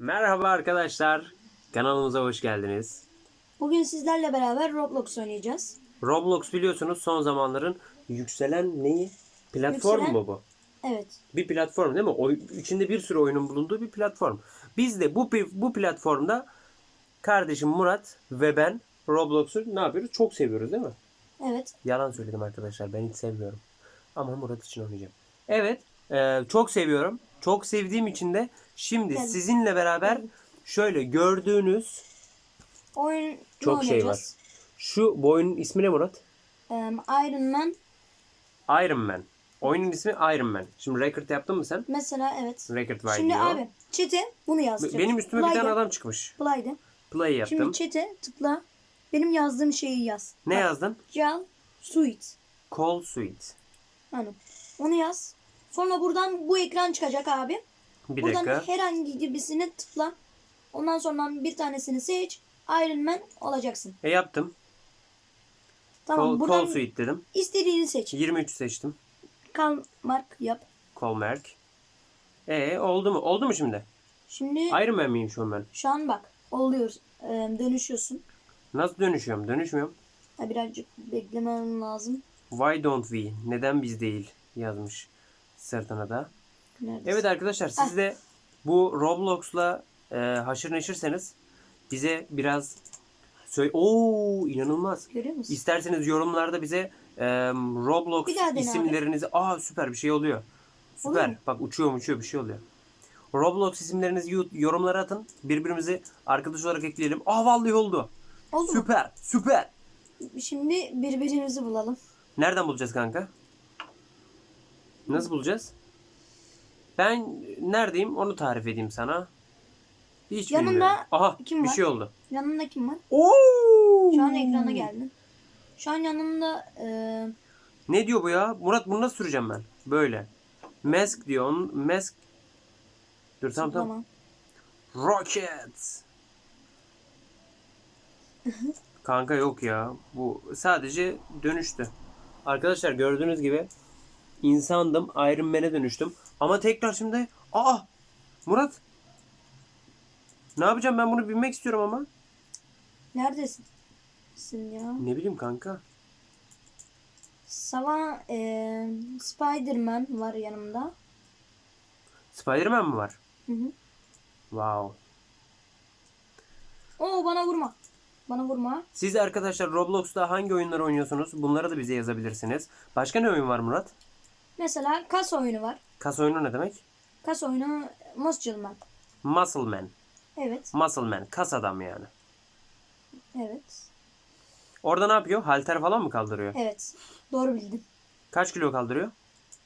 Merhaba arkadaşlar. Kanalımıza hoş geldiniz. Bugün sizlerle beraber Roblox oynayacağız. Roblox biliyorsunuz son zamanların yükselen neyi? Platform Yükselen- mu bu? Evet. Bir platform değil mi? O, içinde bir sürü oyunun bulunduğu bir platform. Biz de bu bu platformda kardeşim Murat ve ben Roblox'u ne yapıyoruz? Çok seviyoruz değil mi? Evet. Yalan söyledim arkadaşlar. Ben hiç sevmiyorum. Ama Murat için oynayacağım. Evet. e, çok seviyorum. Çok sevdiğim için de şimdi Gel. sizinle beraber şöyle gördüğünüz Oyun Çok şey var. şu bu oyunun ismi ne Murat? Iron Man. Iron Man. Oyunun ismi Iron Man. Şimdi record yaptın mı sen? Mesela evet. Record var Şimdi diyor. abi çete bunu yazacağız. Benim üstüme bir Play'de- tane adam çıkmış. Play'de. Play yaptım. Şimdi çete tıkla. Benim yazdığım şeyi yaz. ne yazdın? Gel Suite. Call Suite. Hani onu yaz. Sonra buradan bu ekran çıkacak abi. Bir buradan dakika. herhangi birisine tıkla. Ondan sonra bir tanesini seç. Iron Man olacaksın. E yaptım. Tamam call, buradan Suite dedim. istediğini seç. 23 seçtim. Kal mark yap. Call Merk. E oldu mu? Oldu mu şimdi? Şimdi Iron Man miyim şu an ben? Şu an bak oluyor. Ee, dönüşüyorsun. Nasıl dönüşüyorum? Dönüşmüyorum. Ha, birazcık beklemen lazım. Why don't we? Neden biz değil? Yazmış sırtına da. Neredesin? Evet arkadaşlar siz de bu Roblox'la e, haşır neşirseniz bize biraz söyle. Oo inanılmaz. Görüyor musun? İsterseniz yorumlarda bize e, Roblox Bir daha dene isimlerinizi aa süper bir şey oluyor. Süper. Oluyor mu? Bak uçuyor uçuyor bir şey oluyor. Roblox isimlerinizi yu- yorumlara atın. Birbirimizi arkadaş olarak ekleyelim. Aa vallahi oldu. Oldu mu? Süper. Süper. Şimdi birbirimizi bulalım. Nereden bulacağız kanka? Nasıl bulacağız? Ben neredeyim onu tarif edeyim sana. Hiç Yanında bilmiyorum. Aha kim bir var? şey oldu. Yanında kim var? Oo! Şu an ekrana geldin. Şu an yanında e, Ne diyor bu ya? Murat bunu nasıl süreceğim ben? Böyle. Mask diyor. Onun mask. Dur tamam tamam. Rocket. Kanka yok ya. Bu sadece dönüştü. Arkadaşlar gördüğünüz gibi insandım. Iron Man'e dönüştüm. Ama tekrar şimdi aa Murat ne yapacağım ben bunu bilmek istiyorum ama. Neredesin? Sin ya. Ne bileyim kanka. Sava e, Spider-Man var yanımda. Spider-Man mi var? Hı hı. Wow. Oo bana vurma. Bana vurma. Siz arkadaşlar Roblox'ta hangi oyunları oynuyorsunuz? Bunları da bize yazabilirsiniz. Başka ne oyun var Murat? Mesela kas oyunu var. Kas oyunu ne demek? Kas oyunu Muscle Man. Muscle Man. Evet. Muscle Man. Kas adam yani. Evet. Orada ne yapıyor? Halter falan mı kaldırıyor? Evet. Doğru bildin. Kaç kilo kaldırıyor?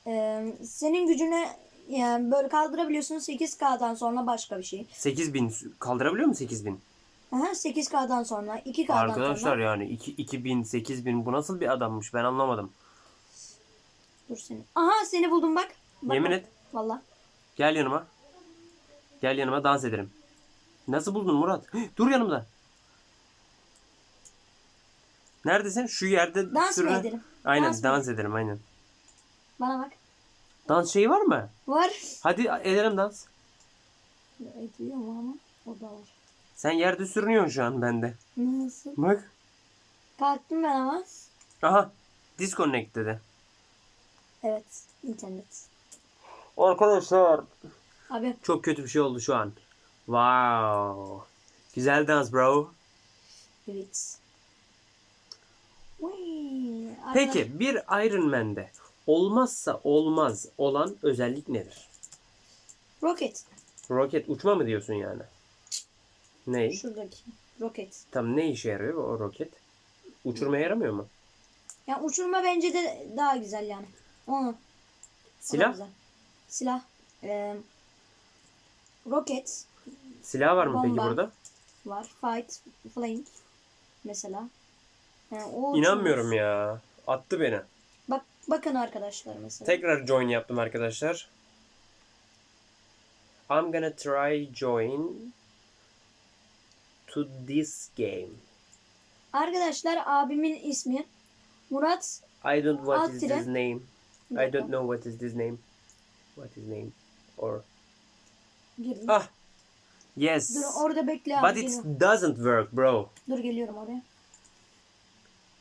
Ee, senin gücüne yani böyle kaldırabiliyorsun 8K'dan sonra başka bir şey. 8000 kaldırabiliyor mu 8000? Aha, 8K'dan sonra 2K'dan Arkadaşlar sonra. yani 2 2000 8000 bu nasıl bir adammış ben anlamadım. Dur seni. Aha seni buldum bak. bak Yemin bak. et. Valla. Gel yanıma. Gel yanıma dans edelim. Nasıl buldun Murat? Dur yanımda. Neredesin? Şu yerde Dans mı sürünen- edelim? Aynen Dans dans, mı edelim aynen. Bana bak. Dans şeyi var mı? Var. Hadi edelim dans. Ediyor mu ama? O da var. Sen yerde sürünüyorsun şu an bende. Nasıl? Bak. Kalktım ben ama. Aha. Disconnect dedi. Evet. internet. Arkadaşlar Abi çok kötü bir şey oldu şu an. Wow. Güzel dans bro. evet. Peki bir Iron Man'de olmazsa olmaz olan özellik nedir? Roket. Roket uçma mı diyorsun yani? Ne? Şuradaki. Roket. Tam ne işe yarıyor o roket? Uçurmaya yaramıyor mu? Yani uçurma bence de daha güzel yani. Onu. Silah? güzel. Silah. Ee, roket Silah var mı peki Bomba. burada? var. Fight. Flank. Mesela. Yani o İnanmıyorum ya. Attı beni. Bak bakın arkadaşlar mesela. Tekrar join yaptım arkadaşlar. I'm gonna try join to this game. Arkadaşlar abimin ismi Murat. I don't what is this name. I don't know what is this name. What is name? Or Girdim. ah Yes. Dur orada bekle abi. But it geliyorum. doesn't work bro. Dur geliyorum oraya.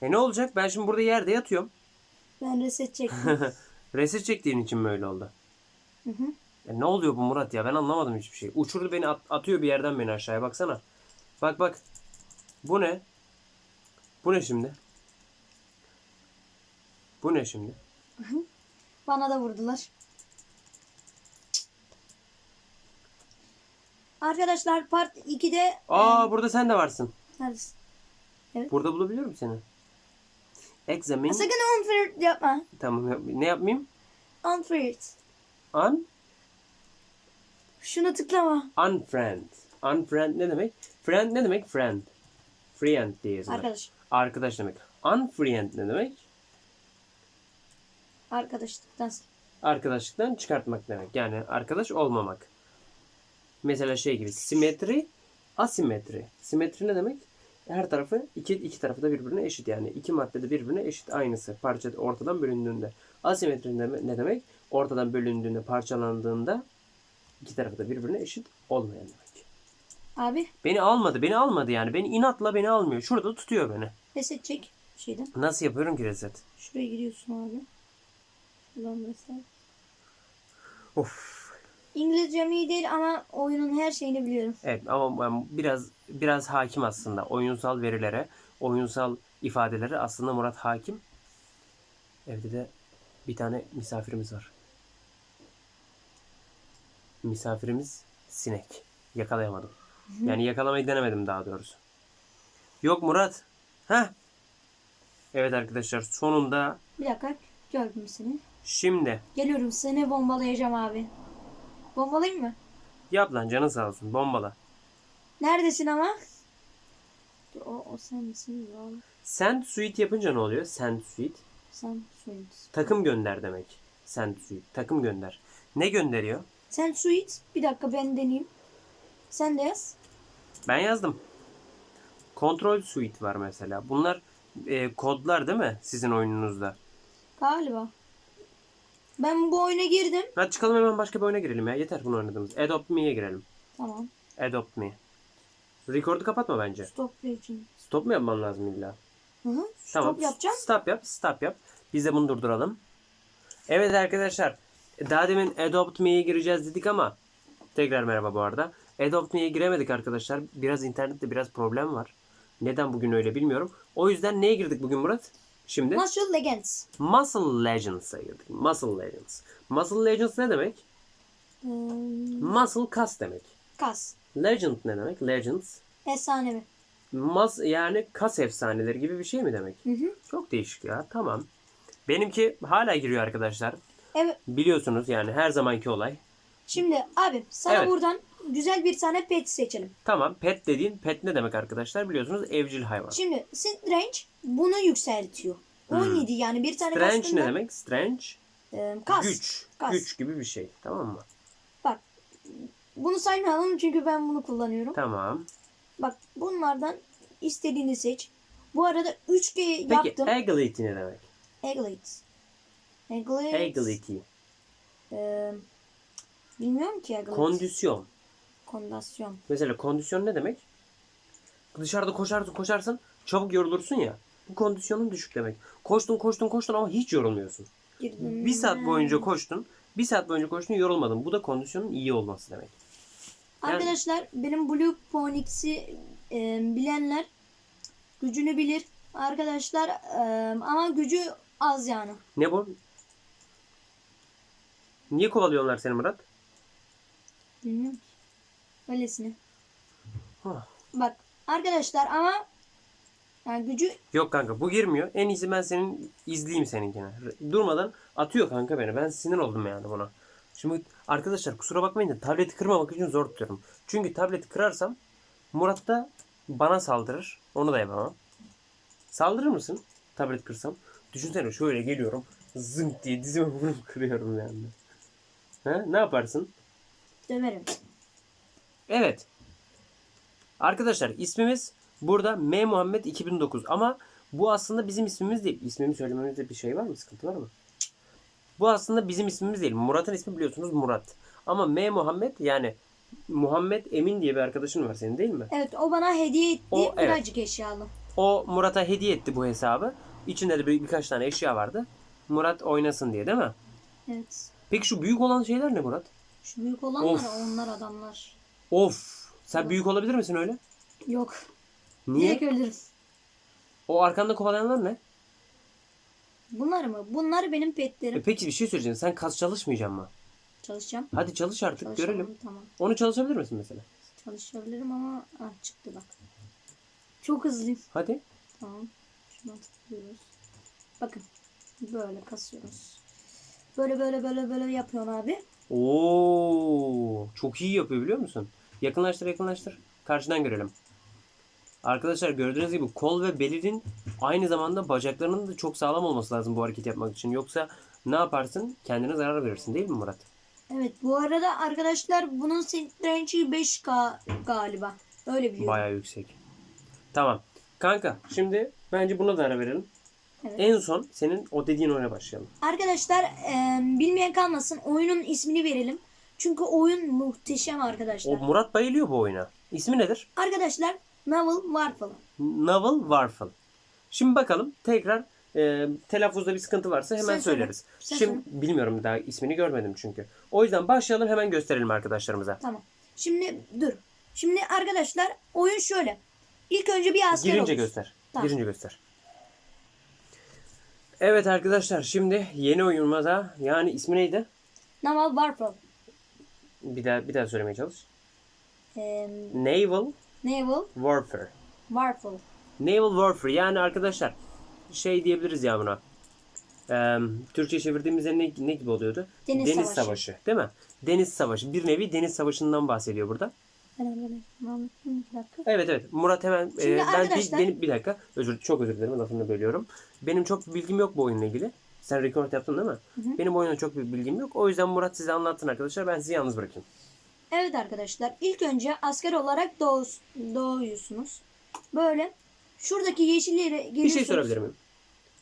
E ne olacak? Ben şimdi burada yerde yatıyorum. Ben reset çektim. Reset çektiğin için mi öyle oldu? Hı hı. E ne oluyor bu Murat ya? Ben anlamadım hiçbir şey. Uçurdu beni at- atıyor bir yerden beni aşağıya baksana. Bak bak. Bu ne? Bu ne şimdi? Bu ne şimdi? Bana da vurdular. Arkadaşlar part 2'de Aa burada sen de varsın. Neredesin? Burada bulabiliyorum seni. Examine. Sakın unfair yapma. Tamam yap- ne yapmayayım? Unfair. Un Şuna tıklama. unfriend. Unfriend ne demek? Friend ne demek? Friend. Friend diye yazılır. Arkadaş. Arkadaş demek. Unfriend ne demek? Arkadaşlıktan. Arkadaşlıktan çıkartmak demek. Yani arkadaş olmamak. Mesela şey gibi simetri, asimetri. Simetri ne demek? Her tarafı iki, iki tarafı da birbirine eşit yani. iki madde de birbirine eşit aynısı. Parça ortadan bölündüğünde. Asimetri ne, demek? Ortadan bölündüğünde, parçalandığında iki tarafı da birbirine eşit olmayan demek. Abi Beni almadı, beni almadı yani. Beni inatla beni almıyor. Şurada tutuyor beni. reset çek. Şeyden. Nasıl yapıyorum ki reset? Şuraya giriyorsun abi. Şuradan reset. Of. İngilizcem iyi değil ama oyunun her şeyini biliyorum. Evet ama ben biraz biraz hakim aslında oyunsal verilere, oyunsal ifadelere aslında Murat hakim. Evde de bir tane misafirimiz var. Misafirimiz sinek. Yakalayamadım. Yani yakalamayı denemedim daha doğrusu. Yok Murat. Heh. Evet arkadaşlar sonunda Bir dakika. Gördüm seni. Şimdi Geliyorum seni bombalayacağım abi. Bombalayayım mı? yap lan canın sağ olsun bombala. Neredesin ama? Dur, o, o sen misin? Ya? Send suite yapınca ne oluyor? Send suite. Sen Suit. Takım gönder demek. Send suite. Takım gönder. Ne gönderiyor? Sen Suit. Bir dakika ben deneyeyim. Sen de yaz. Ben yazdım. Control suite var mesela. Bunlar e, kodlar değil mi sizin oyununuzda? Galiba. Ben bu oyuna girdim. Hadi çıkalım hemen başka bir oyuna girelim ya. Yeter bunu oynadığımız. Adopt Me'ye girelim. Tamam. Adopt Me. Record'u kapatma bence. Stop Legend. Stop mu yapman lazım illa? Hı hı. Stop Tamam. yapacağım. Stop yap. Stop yap. Biz de bunu durduralım. Evet arkadaşlar. Daha demin Adopt Me'ye gireceğiz dedik ama tekrar merhaba bu arada. Adopt Me'ye giremedik arkadaşlar. Biraz internette biraz problem var. Neden bugün öyle bilmiyorum. O yüzden neye girdik bugün Murat? Şimdi Martial Legends. Muscle Legends'a girdik. Muscle Legends. Muscle Legends ne demek? Ee, Muscle kas demek. kas. Legend ne demek? Legends. Efsanevi. Mus yani kas efsaneleri gibi bir şey mi demek? Hı hı. Çok değişik ya. Tamam. Benimki hala giriyor arkadaşlar. Evet. Biliyorsunuz yani her zamanki olay. Şimdi abi sana Evet. buradan güzel bir tane pet seçelim. Tamam pet dediğin pet ne demek arkadaşlar? Biliyorsunuz evcil hayvan. Şimdi Strange bunu yükseltiyor. 17 yani bir tane Hmm. Strange ne demek? Strange e, kas. güç. Kas. Güç gibi bir şey. Tamam mı? Bak. Bunu saymayalım çünkü ben bunu kullanıyorum. Tamam. Bak bunlardan istediğini seç. Bu arada 3G Peki yaptım. agility ne demek? Agility. Agility. Agility. E, bilmiyorum ki Agility. Kondisyon. Kondasyon. Mesela kondisyon ne demek? Dışarıda koşarsın koşarsın çabuk yorulursun ya. Bu kondisyonun düşük demek. Koştun koştun koştun ama hiç yorulmuyorsun. Girdim. Bir saat boyunca koştun. Bir saat boyunca koştun yorulmadın. Bu da kondisyonun iyi olması demek. Yani- Arkadaşlar benim Blue Ponyx'i e, bilenler gücünü bilir. Arkadaşlar e, ama gücü az yani. Ne bu? Niye kovalıyorlar seni Murat? Bilmiyorum. Öylesine. Hah. Bak arkadaşlar ama yani gücü Yok kanka bu girmiyor. En iyisi ben senin izleyeyim seninkine. Durmadan atıyor kanka beni. Ben sinir oldum yani buna. Şimdi arkadaşlar kusura bakmayın da tableti kırmamak için zor tutuyorum. Çünkü tableti kırarsam Murat da bana saldırır. Onu da yapamam. Saldırır mısın? Tablet kırsam. Düşünsene şöyle geliyorum. Zınk diye dizime vurup kırıyorum yani. Ha? Ne yaparsın? döverim. Evet. Arkadaşlar ismimiz burada M Muhammed 2009 ama bu aslında bizim ismimiz değil. İsmimi söylememizde bir şey var mı? Sıkıntı var mı? Bu aslında bizim ismimiz değil. Murat'ın ismi biliyorsunuz Murat. Ama M Muhammed yani Muhammed Emin diye bir arkadaşın var senin değil mi? Evet o bana hediye etti O, evet. birazcık eşyalı. O Murat'a hediye etti bu hesabı. İçinde de bir, birkaç tane eşya vardı. Murat oynasın diye değil mi? Evet. Peki şu büyük olan şeyler ne Murat? Şu büyük olanlar Of. onlar adamlar. Of! Sen büyük olabilir misin öyle? Yok. Niye? Direkt ölürüm. O arkanda kovalayanlar ne? Bunlar mı? Bunlar benim petlerim. E peki bir şey söyleyeceğim. Sen kas çalışmayacaksın mı? Çalışacağım. Hadi çalış artık Çalışamam, görelim. Tamam. Onu çalışabilir misin mesela? Çalışabilirim ama ah, çıktı bak. Çok hızlıyım. Hadi. Tamam. Şuradan tıklıyoruz. Bakın. Böyle kasıyoruz. Böyle böyle böyle böyle yapıyorsun abi. Oo, çok iyi yapıyor biliyor musun? Yakınlaştır yakınlaştır. Karşıdan görelim. Arkadaşlar gördüğünüz gibi kol ve belinin aynı zamanda bacaklarının da çok sağlam olması lazım bu hareket yapmak için. Yoksa ne yaparsın? Kendine zarar verirsin değil mi Murat? Evet bu arada arkadaşlar bunun sync range'i 5K galiba. Öyle biliyorum. Bayağı yüksek. Tamam. Kanka şimdi bence buna da ara verelim. Evet. En son senin o dediğin oyuna başlayalım. Arkadaşlar e, bilmeyen kalmasın oyunun ismini verelim. Çünkü oyun muhteşem O arkadaşlar. Murat bayılıyor bu oyuna. İsmi nedir? Arkadaşlar Novel Warfare. Novel Warfare. Şimdi bakalım tekrar e, telaffuzda bir sıkıntı varsa hemen Sen söyle. söyleriz. Sen Şimdi bilmiyorum daha ismini görmedim çünkü. O yüzden başlayalım hemen gösterelim arkadaşlarımıza. Tamam. Şimdi dur. Şimdi arkadaşlar oyun şöyle. İlk önce bir asker Girince olur. göster. Tamam. Girince göster. Evet arkadaşlar şimdi yeni oyunumuza yani ismi neydi? Naval Warfare. Bir daha bir daha söylemeye çalış. E, Naval Naval Warfare. Warfare. Naval Warfare yani arkadaşlar şey diyebiliriz ya buna. Ee, Türkçe çevirdiğimizde ne, ne gibi oluyordu? Deniz savaşı. Savaşı. değil mi? Deniz Savaşı. Bir nevi deniz savaşından bahsediyor burada. Evet evet. Murat hemen e, ben arkadaşlar- bir, benim, bir dakika. Özür çok özür dilerim lafını bölüyorum. Benim çok bilgim yok bu oyunla ilgili. Sen record yaptın değil mi? hı. Benim bu oyuna çok bir bilgim yok. O yüzden Murat size anlattın arkadaşlar. Ben sizi yalnız bırakayım. Evet arkadaşlar ilk önce asker olarak doğ, doğuyorsunuz. Böyle şuradaki yeşillere Bir geliyorsunuz. şey sorabilir miyim?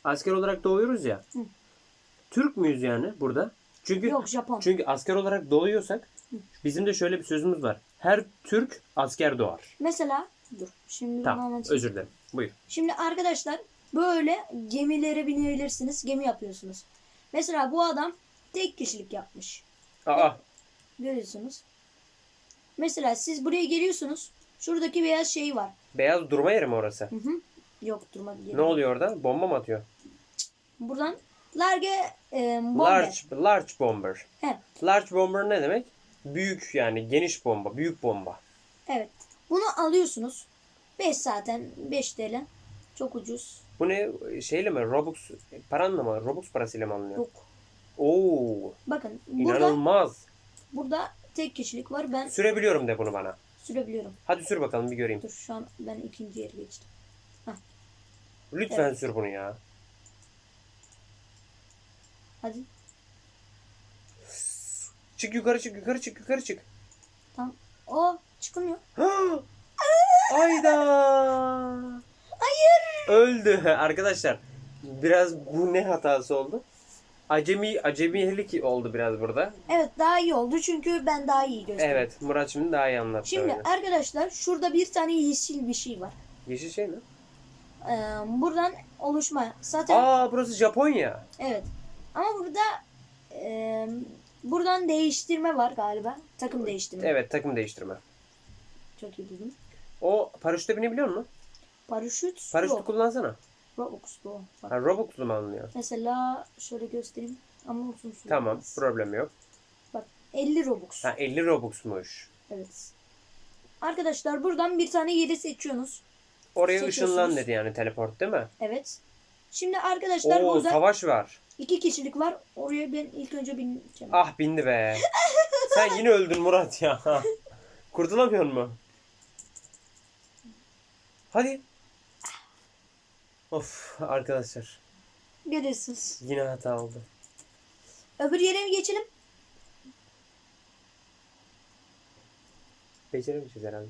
Asker olarak doğuyoruz ya. Hı. Türk müyüz yani burada? Çünkü Yok Japon. Çünkü asker olarak doğuyorsak bizim de şöyle bir sözümüz var. Her Türk asker doğar. Mesela dur şimdi bunu Tamam. anlatayım. Özür dilerim. Buyur. Şimdi arkadaşlar böyle gemilere binebilirsiniz. Gemi yapıyorsunuz. Mesela bu adam tek kişilik yapmış. Aa. Görüyorsunuz. Mesela siz buraya geliyorsunuz. Şuradaki beyaz şey var. Beyaz durma yeri mi orası? Hı hı. Yok durma diye. Ne oluyor orada? Bomba mı atıyor? Buradan large e, bombe. Large, large bomber. He, Large bomber ne demek? Büyük yani geniş bomba, büyük bomba. evet. Bunu alıyorsunuz. 5 zaten 5 TL. Çok ucuz. Bu ne şeyle mi? Robux paranla mı? Robux parasıyla mı alınıyor? Yok. Oo, Bakın burada inanılmaz. burada tek kişilik var. Ben Sürebiliyorum de bunu bana. sürebiliyorum. Hadi sür bakalım bir göreyim. Dur şu an ben ikinci yere geçtim. Lütfen sür bunu ya. Hadi. Çık yukarı çık yukarı çık yukarı çık. Tamam. O çıkmıyor. Ayda. Hayır. Öldü arkadaşlar. Biraz bu ne hatası oldu? Acemi acemilik oldu biraz burada. Evet daha iyi oldu çünkü ben daha iyi gösterdim. Evet Murat şimdi daha iyi anlattı. Şimdi öyle. arkadaşlar şurada bir tane yeşil bir şey var. Yeşil şey mi? Ee, buradan oluşma. Zaten Aa burası Japonya. evet. Ama burada e, buradan değiştirme var galiba. Takım değiştirme. Evet takım değiştirme. Çok iyi buldum. O paraşütte binebiliyor musun? Paraşüt Paraşütü yok. kullansana. Robux'lu o. Bak. Ha, Robux'lu mu alınıyor? Mesela şöyle göstereyim. Ama uzun süre. Tamam olmaz. problem yok. Bak 50 Robux. Ha 50 Robux'muş. Evet. Arkadaşlar buradan bir tane yeri seçiyorsunuz. Oraya ışınlan dedi yani teleport değil mi? Evet. Şimdi arkadaşlar Oo burada savaş var. iki kişilik var. Oraya ben ilk önce bineceğim. Ah bindi be. Sen yine öldün Murat ya. Kurtulamıyor mu? Hadi. Of arkadaşlar. Görüyorsunuz. Yine hata oldu. Öbür yere mi geçelim? Beceremeyeceğiz herhalde.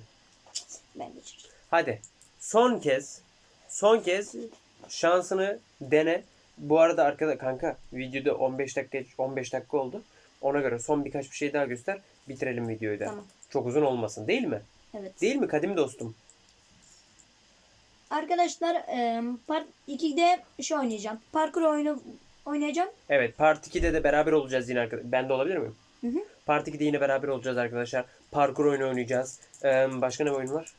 Ben geçeceğim. Hadi. Son kez. Son kez şansını dene. Bu arada arkada kanka videoda 15 dakika 15 dakika oldu. Ona göre son birkaç bir şey daha göster. Bitirelim videoyu da. Tamam. Çok uzun olmasın değil mi? Evet. Değil mi kadim dostum? Arkadaşlar e, part 2'de şey oynayacağım. Parkur oyunu oynayacağım. Evet Part 2'de de beraber olacağız yine arkadaşlar. Ben de olabilir miyim? Hı hı. Part 2'de yine beraber olacağız arkadaşlar. Parkur oyunu oynayacağız. Ee, başka ne oyun var?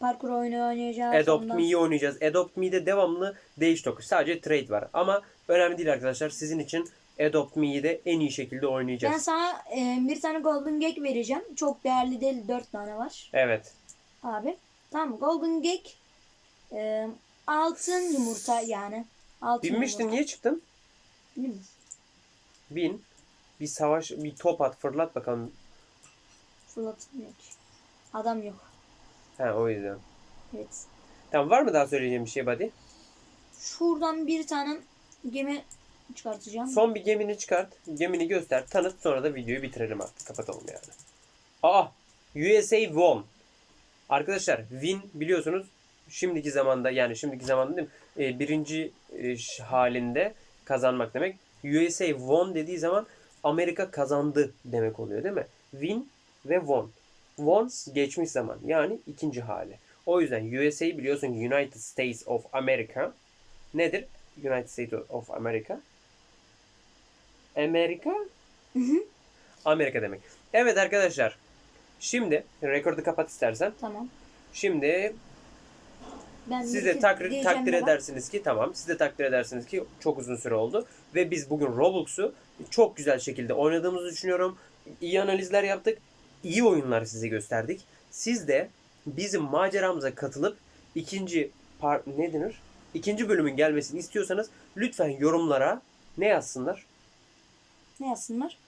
Parkur oyunu oynayacağız. Adopt ondan- Me'yi oynayacağız. Adopt Me'de devamlı değiş tokuş. Sadece trade var. Ama önemli değil arkadaşlar. Sizin için Adopt Me'yi de en iyi şekilde Ben oynayacağız. sana e, bir tane Golden Gag vereceğim. Çok değerli değil. 4 tane var. Evet. Abi. Tamam Golden Gag e, altın yumurta yani. Altın Binmiştin yumurta. niye çıktın? Mi? Bin. Bir savaş, bir top at, fırlat bakalım. Fırlatılmıyor ki. Adam yok. Ha o yüzden. Evet. Tamam var mı daha söyleyeceğim bir şey buddy? Şuradan bir tane gemi çıkartacağım. Son bir gemini çıkart. Gemini göster. Tanıt sonra da videoyu bitirelim artık. Kapatalım yani. Aa! USA won. Arkadaşlar win biliyorsunuz şimdiki zamanda yani şimdiki zamanda değil mi? E, birinci e, halinde kazanmak demek. USA won dediği zaman Amerika kazandı demek oluyor değil mi? Win ve won. Won geçmiş zaman yani ikinci hali. O yüzden USA biliyorsun United States of America nedir? United States of America. Amerika? Amerika demek. Evet arkadaşlar. Şimdi rekordu kapat istersen. Tamam. Şimdi Ben siz de takdir, takdir baba. edersiniz ki tamam. Siz de takdir edersiniz ki çok uzun süre oldu. Ve biz bugün Roblox'u çok güzel şekilde oynadığımızı düşünüyorum. İyi analizler yaptık. iyi oyunlar size gösterdik. Siz de bizim maceramıza katılıp ikinci par ne denir? İkinci bölümün gelmesini istiyorsanız lütfen yorumlara ne yazsınlar? Ne yazsınlar?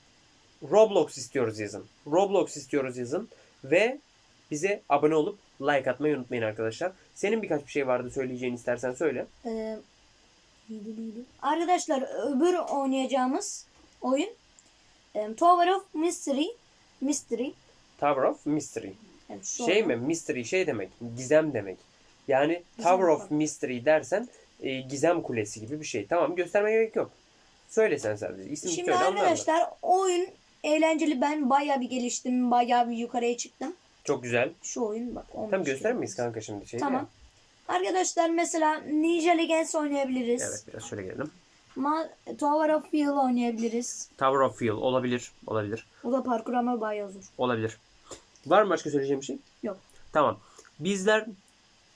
Roblox istiyoruz yazın. Roblox istiyoruz yazın. Ve bize abone olup like atmayı unutmayın arkadaşlar. Senin birkaç bir şey vardı söyleyeceğini istersen söyle. Ee? Arkadaşlar öbür oynayacağımız oyun e, Tower of Mystery. Mystery. Tower of Mystery. Yani Şey mi? Mystery şey demek. Gizem demek. Yani Gizem Tower of. Mystery dersen e, gizem kulesi gibi bir şey. Tamam göstermeye gerek yok. Söyle sen sadece. İsmini Şimdi arkadaşlar oyun eğlenceli. Ben bayağı bir geliştim. Bayağı bir yukarıya çıktım. Çok güzel. Şu oyun bak. 15 Tam gösterir miyiz kanka şimdi? Şey Tamam. Arkadaşlar mesela Ninja Legends oynayabiliriz. Evet biraz şöyle gelelim. Ma Tower of Field oynayabiliriz. Tower of Field olabilir. Olabilir. O da parkur ama bayağı zor. Olabilir. Var mı başka söyleyeceğim bir şey? Yok. Tamam. Bizler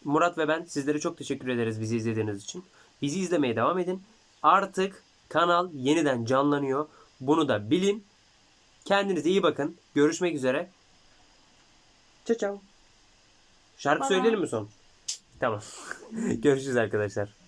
Murat ve ben sizlere çok teşekkür ederiz bizi izlediğiniz için. Bizi izlemeye devam edin. Artık kanal yeniden canlanıyor. Bunu da bilin. Kendinize iyi bakın. Görüşmek üzere. Ciao ciao. Şarkı Bye söyleyelim mi son? Tamam. Görüşürüz arkadaşlar.